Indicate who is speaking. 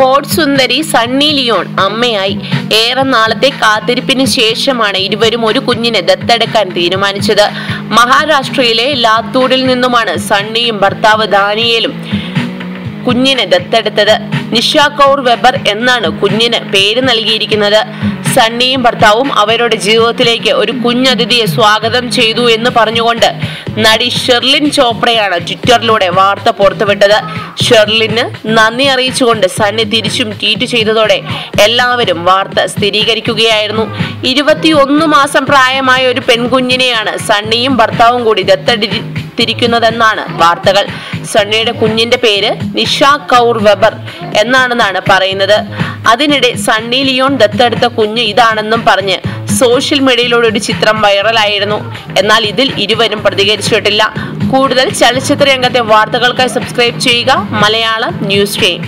Speaker 1: Hot സുന്ദരി Sunny Leon അമ്മയായി. ഏറെ നാളത്തെ കാത്തിരിപ്പിന് ശേഷമാണ് ഇരുവരും ഒരു കുഞ്ഞിനെ ദത്തെടുക്കാൻ തീരുമാനിച്ചത്. മഹാരാഷ്ട്രയിലെ ലാത്തൂരിൽ നിന്നുമാണ് സണ്ണിയും ഭർത്താവ് ദാനിയേലും കുഞ്ഞിനെ ദത്തെടുത്തത്. നിഷ കൗർ വെബർ എന്നാണ് കുഞ്ഞിന് പേര് നൽകിയിരിക്കുന്നത്. സണ്ണിയും ഭർത്താവും അവരുടെ ജീവിതത്തിലേക്ക് ഒരു കുഞ്ഞതിഥിയെ സ്വാഗതം ചെയ്തു എന്ന് പറഞ്ഞുകൊണ്ട് നടി ഷെർലിൻ ചോപ്രയാണ് ട്വിറ്ററിലൂടെ വാർത്ത പുറത്തുവിട്ടത്. ഷെർലിന് നന്ദി അറിയിച്ചുകൊണ്ട് സണ്ണി തിരിച്ചും ട്വീറ്റ് ചെയ്തതോടെ എല്ലാവരും വാർത്ത സ്ഥിരീകരിക്കുകയായിരുന്നു. ഇരുപത്തിയൊന്ന് മാസം പ്രായമായ ഒരു പെൺകുഞ്ഞിനെയാണ് സണ്ണിയും ഭർത്താവും കൂടി ദത്തെടുത്തിരിക്കുന്നതെന്നാണ് വാർത്തകൾ. സണ്ണിയുടെ കുഞ്ഞിന്റെ പേര് നിഷ കൗർ വെബർ എന്നാണെന്നാണ് പറയുന്നത്. അതിനിടെ സണ്ണി ലിയോൺ ദത്തെടുത്ത കുഞ്ഞ് ഇതാണെന്നും പറഞ്ഞ് സോഷ്യൽ മീഡിയയിലൂടെ ഒരു ചിത്രം വൈറലായിരുന്നു. എന്നാൽ ഇതിൽ ഇരുവരും പ്രതികരിച്ചിട്ടില്ല. കൂടുതൽ ചലച്ചിത്ര രംഗത്തെ വാർത്തകൾക്കായി സബ്സ്ക്രൈബ് ചെയ്യുക. Malayalam news time